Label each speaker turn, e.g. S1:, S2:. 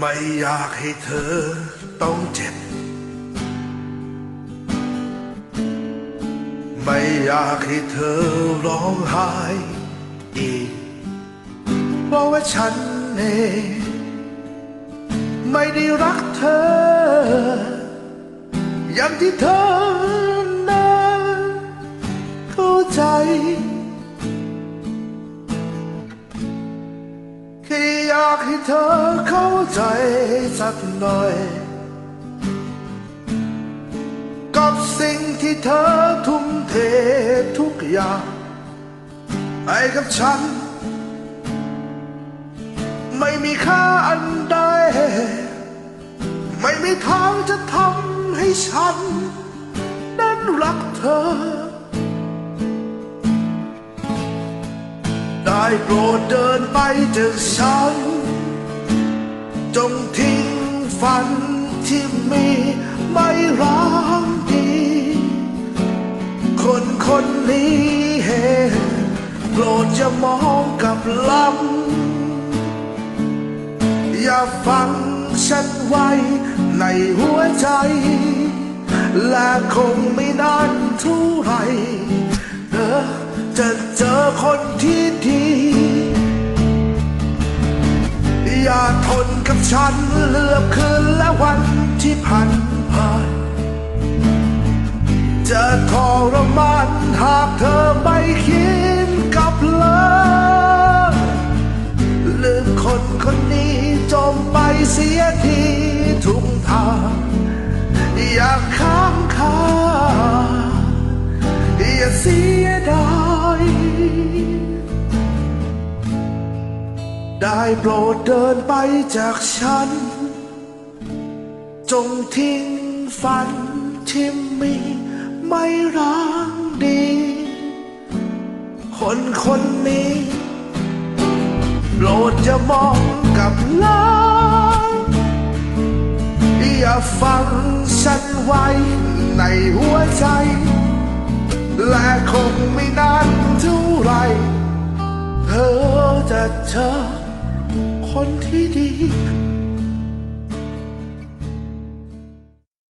S1: ไม่อยากให้เธอต้องเจ็บ ไม่อยากให้เธอร้องไห้อีก เพราะว่าฉันเองไม่ได้รักเธอ อย่างที่เธอ แค่อยากให้เธอเข้าใจสักหน่อย กับสิ่งที่เธอทุ่มเททุกอย่างให้กับฉัน ไม่มีค่าอันใด ไม่มีทางจะทำให้ฉัน นั้นรักเธอ ได้โปรดเดินไปจากฉัน จงทิ้งฝันที่มีไม่ร้างดี คนคนนี้เห็นโปรดจะมองกับลำอย่าฟังฉันไว้ในหัวใจ และคงไม่นานเท่าไหรเธอจะ ทนกับฉันเหลือบคืนและวันที่ผ่านผ่านจะทรมานหากเธอไม่คิดกับเลิกลืมคนคนนี้จมไปเสียทีทุกทางอยาค้ ได้โปรดเดินไปจากฉัน จงทิ้งฝันที่มีไม่ร้างดี คนคนนี้โปรดจะมองกับลางอย่าฟังฉันไว้ในหัวใจ และคงไม่นานเท่าไหรเธอจะเจอ คนที่ดี